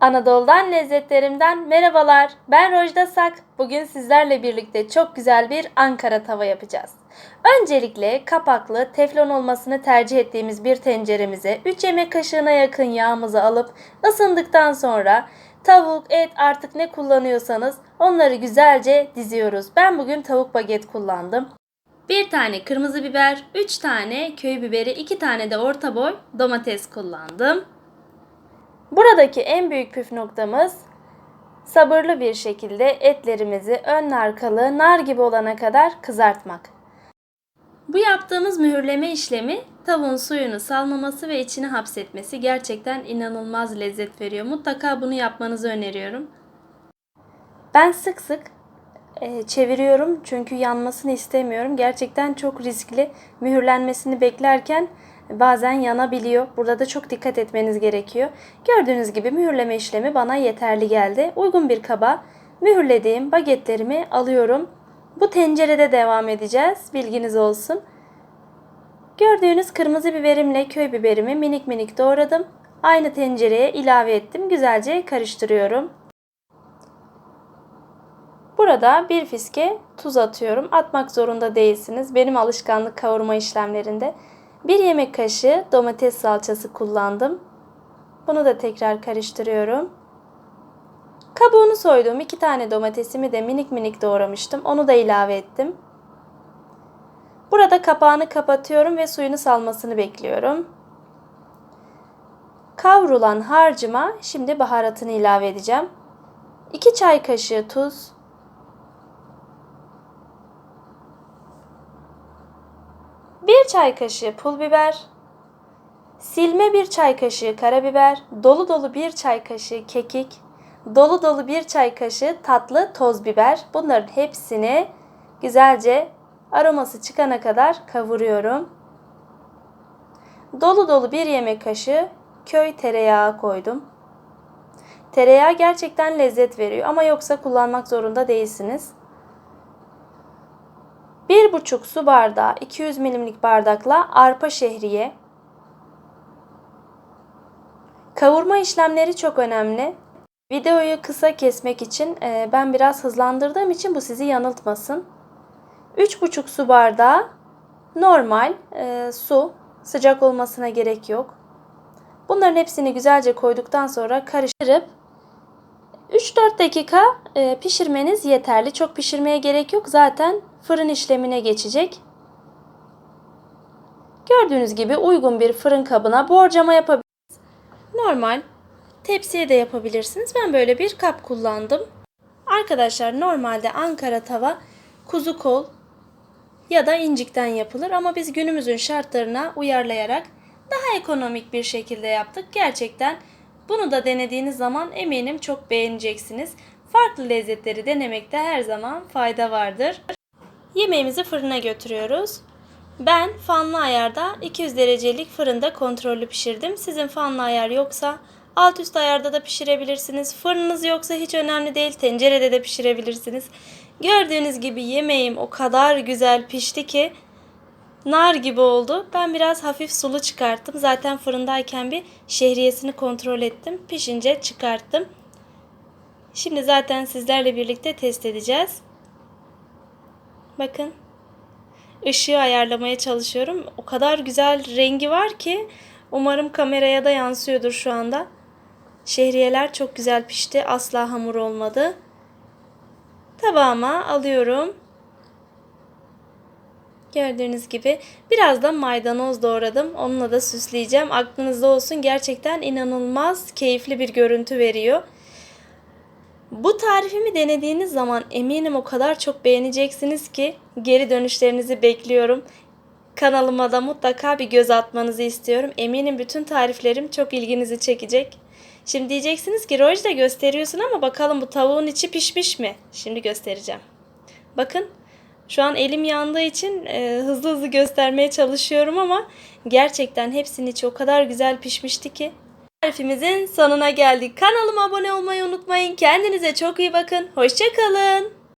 Anadolu'dan lezzetlerimden merhabalar. Ben Rojda Sak. Bugün sizlerle birlikte çok güzel bir Ankara tava yapacağız. Öncelikle kapaklı, teflon olmasını tercih ettiğimiz bir tenceremize 3 yemek kaşığına yakın yağımızı alıp ısındıktan sonra tavuk, et artık ne kullanıyorsanız onları güzelce diziyoruz. Ben bugün tavuk baget kullandım. Bir tane kırmızı biber, 3 tane köy biberi, 2 tane de orta boy domates kullandım. Buradaki en büyük püf noktamız sabırlı bir şekilde etlerimizi ön arkalı nar gibi olana kadar kızartmak. Bu yaptığımız mühürleme işlemi tavuğun suyunu salmaması ve içine hapsetmesi gerçekten inanılmaz lezzet veriyor. Mutlaka bunu yapmanızı öneriyorum. Ben sık sık e, çeviriyorum çünkü yanmasını istemiyorum. Gerçekten çok riskli. Mühürlenmesini beklerken bazen yanabiliyor. Burada da çok dikkat etmeniz gerekiyor. Gördüğünüz gibi mühürleme işlemi bana yeterli geldi. Uygun bir kaba mühürlediğim bagetlerimi alıyorum. Bu tencerede devam edeceğiz. Bilginiz olsun. Gördüğünüz kırmızı biberimle köy biberimi minik minik doğradım. Aynı tencereye ilave ettim. Güzelce karıştırıyorum. Burada bir fiske tuz atıyorum. Atmak zorunda değilsiniz. Benim alışkanlık kavurma işlemlerinde. Bir yemek kaşığı domates salçası kullandım. Bunu da tekrar karıştırıyorum. Kabuğunu soyduğum iki tane domatesimi de minik minik doğramıştım. Onu da ilave ettim. Burada kapağını kapatıyorum ve suyunu salmasını bekliyorum. Kavrulan harcıma şimdi baharatını ilave edeceğim. 2 çay kaşığı tuz, Bir çay kaşığı pul biber, silme bir çay kaşığı karabiber, dolu dolu bir çay kaşığı kekik, dolu dolu bir çay kaşığı tatlı toz biber. Bunların hepsini güzelce aroması çıkana kadar kavuruyorum. Dolu dolu bir yemek kaşığı köy tereyağı koydum. Tereyağı gerçekten lezzet veriyor ama yoksa kullanmak zorunda değilsiniz. 1,5 su bardağı 200 milimlik bardakla arpa şehriye. Kavurma işlemleri çok önemli. Videoyu kısa kesmek için e, ben biraz hızlandırdığım için bu sizi yanıltmasın. 3,5 su bardağı normal e, su. Sıcak olmasına gerek yok. Bunların hepsini güzelce koyduktan sonra karıştırıp 3-4 dakika e, pişirmeniz yeterli. Çok pişirmeye gerek yok. Zaten fırın işlemine geçecek. Gördüğünüz gibi uygun bir fırın kabına borcama yapabilirsiniz. Normal tepsiye de yapabilirsiniz. Ben böyle bir kap kullandım. Arkadaşlar normalde Ankara tava kuzu kol ya da incikten yapılır ama biz günümüzün şartlarına uyarlayarak daha ekonomik bir şekilde yaptık. Gerçekten bunu da denediğiniz zaman eminim çok beğeneceksiniz. Farklı lezzetleri denemekte her zaman fayda vardır. Yemeğimizi fırına götürüyoruz. Ben fanlı ayarda 200 derecelik fırında kontrollü pişirdim. Sizin fanlı ayar yoksa alt üst ayarda da pişirebilirsiniz. Fırınınız yoksa hiç önemli değil. Tencerede de pişirebilirsiniz. Gördüğünüz gibi yemeğim o kadar güzel pişti ki nar gibi oldu. Ben biraz hafif sulu çıkarttım. Zaten fırındayken bir şehriyesini kontrol ettim. Pişince çıkarttım. Şimdi zaten sizlerle birlikte test edeceğiz. Bakın. Işığı ayarlamaya çalışıyorum. O kadar güzel rengi var ki umarım kameraya da yansıyordur şu anda. Şehriyeler çok güzel pişti. Asla hamur olmadı. Tabağıma alıyorum. Gördüğünüz gibi biraz da maydanoz doğradım. Onunla da süsleyeceğim. Aklınızda olsun gerçekten inanılmaz keyifli bir görüntü veriyor. Bu tarifimi denediğiniz zaman eminim o kadar çok beğeneceksiniz ki geri dönüşlerinizi bekliyorum. Kanalıma da mutlaka bir göz atmanızı istiyorum. Eminim bütün tariflerim çok ilginizi çekecek. Şimdi diyeceksiniz ki Roj da gösteriyorsun ama bakalım bu tavuğun içi pişmiş mi? Şimdi göstereceğim. Bakın şu an elim yandığı için e, hızlı hızlı göstermeye çalışıyorum ama gerçekten hepsinin içi o kadar güzel pişmişti ki. Tarifimizin sonuna geldik. Kanalıma abone olmayı unutmayın. Kendinize çok iyi bakın. Hoşçakalın.